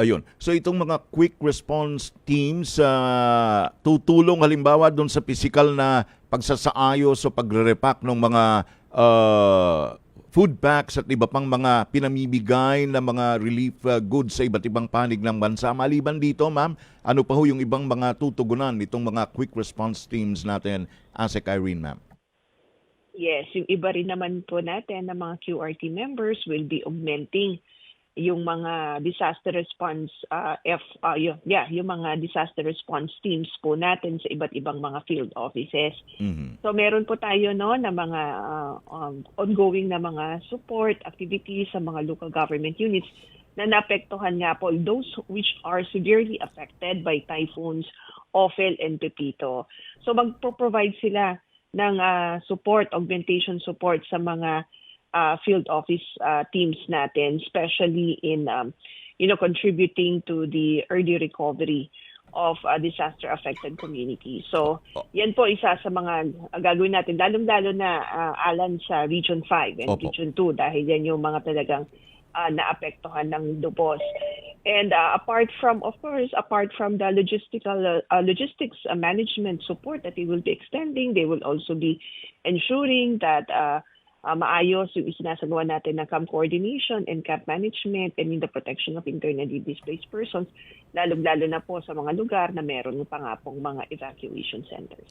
Ayun. So itong mga quick response teams uh, tutulong halimbawa doon sa physical na pagsasaayos o pagre-repack ng mga uh, food packs at iba pang mga pinamimigay na mga relief uh, goods sa iba't ibang panig ng bansa. Maliban dito, ma'am, ano pa ho yung ibang mga tutugunan nitong mga quick response teams natin, ASEC Irene, ma'am? Yes, yung iba rin naman po natin na mga QRT members will be augmenting yung mga disaster response uh, F uh, yung, yeah, yung mga disaster response teams po natin sa iba't ibang mga field offices. Mhm. So meron po tayo no na mga uh, um, ongoing na mga support activities sa mga local government units na naapektuhan nga po those which are severely affected by typhoons Ophel and Pepito. So magpo-provide sila ng uh, support, augmentation support sa mga uh, field office uh, teams natin, especially in um, you know contributing to the early recovery of uh, disaster affected communities. So, yan po isa sa mga gagawin natin lalong-lalo na uh, alan sa Region 5 and Opo. Region 2 dahil yan yung mga talagang uh, naapektuhan ng lubos. And uh, apart from, of course, apart from the logistical uh, logistics uh, management support that they will be extending, they will also be ensuring that uh, uh, maayos yung isinasagawa natin ng camp coordination and camp management and in the protection of internally displaced persons, lalong-lalo na po sa mga lugar na meron pa nga pong mga evacuation centers.